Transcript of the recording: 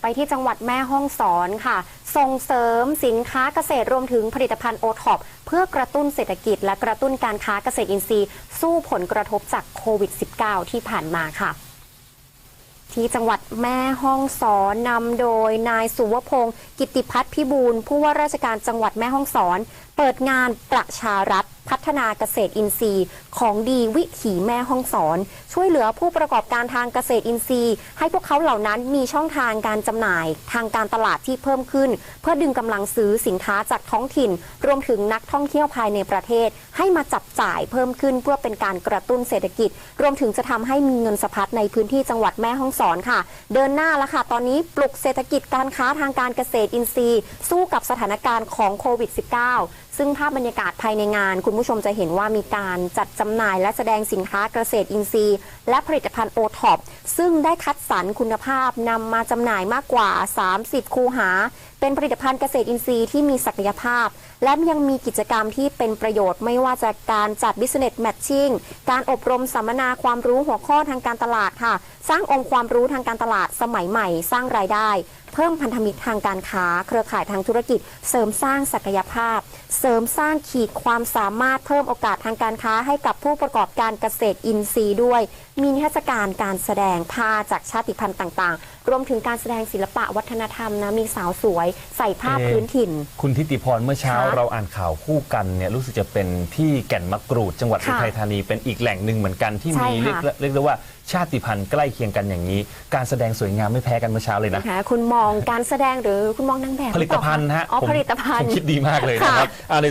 ไปที่จังหวัดแม่ฮ่องสอนค่ะ ส่งเสริมสินค้าเกษตรรวมถึงผลิตภัณฑ์โอท็อปเพื่อกระตุ้นเศรษฐกิจ และกระตุ้นการค้าเกษตรอินทรีย์ สู้ผลกระทบจากโควิด -19 ที่ผ่านมาค่ะที่จังหวัดแม่ฮ่องสอนนำโดยนายสุวพงศ์กิติพัฒน์พิบูลผู้ว่าราชการจังหวัดแม่ฮ่องสอน เปิดงานประชารัฐ พัฒนาเกษตรอินทรีย์ ของดีวิถีแม่ฮ่องสอน ช่วยเหลือผู้ประกอบการทางเกษตรอินทรีย์ ให้พวกเขาเหล่านั้นมีช่องทางการจำหน่าย ทางการตลาดที่เพิ่มขึ้น เพื่อดึงกำลังซื้อสินค้าจากท้องถิ่น รวมถึงนักท่องเที่ยวภายในประเทศ ให้มาจับจ่ายเพิ่มขึ้นเพื่อเป็นการกระตุ้นเศรษฐกิจ รวมถึงจะทำให้มีเงินสะพัดในพื้นที่จังหวัดแม่ฮ่องสอนค่ะ เดินหน้าแล้วค่ะ ตอนนี้ปลุกเศรษฐกิจการค้าทางการเกษตรอินทรีย์ สู้กับสถานการณ์ของโควิด -19 ซึ่งภาพบรรยากาศภายในงาน คุณผู้ชมจะเห็นว่ามีการจัดจำหน่ายและแสดงสินค้าเกษตรอินทรีย์ และผลิตภัณฑ์โอท็อปซึ่งได้คัดสรรคุณภาพนำมาจำหน่ายมากกว่า 30 คูหา เป็นผลิตภัณฑ์เกษตรอินทรีย์ที่มีศักยภาพ และยังมีกิจกรรมที่เป็นประโยชน์ไม่ว่าจะการจัด business matching การอบรมสัมมนาความรู้หัวข้อทางการตลาดค่ะ สร้างองค์ความรู้ทางการตลาดสมัยใหม่ สร้างรายได้ พิ่มพันธมิตรทางการค้า เครือข่ายทางธุรกิจ เสริมสร้างศักยภาพ เสริมสร้างขีดความสามารถเพิ่มโอกาสทางการค้าให้กับผู้ประกอบการเกษตรอินทรีย์ด้วย มีนิทรรศการการแสดงผ้าจากชาติพันธุ์ต่างๆรวมถึงการแสดงศิลปะวัฒนธรรมนะมีสาวสวยใส่ผ้าเอ๊ะ พื้นถิ่น คุณทิติพรเมื่อเช้าค่ะเราอ่านข่าวคู่กันเนี่ยรู้สึกจะเป็นที่แก่นมะกรูด จังหวัดค่ะอุทัยธานีเป็นอีกแหล่งหนึ่งเหมือนกันที่ใช่มีเรียกค่ะ เรียกได้ว่าชาติพันธุ์ใกล้เคียงกันอย่างนี้ การแสดงสวยงามไม่แพ้กันเมื่อเช้าเลยนะ นะคะคุณมองการแสดงหรือคุณมองนางแบบผลิตภัณฑ์ฮะอ๋อผมผลิตภัณผมฑ์คิดดีมากเลยนะครับค่ะอ่าใน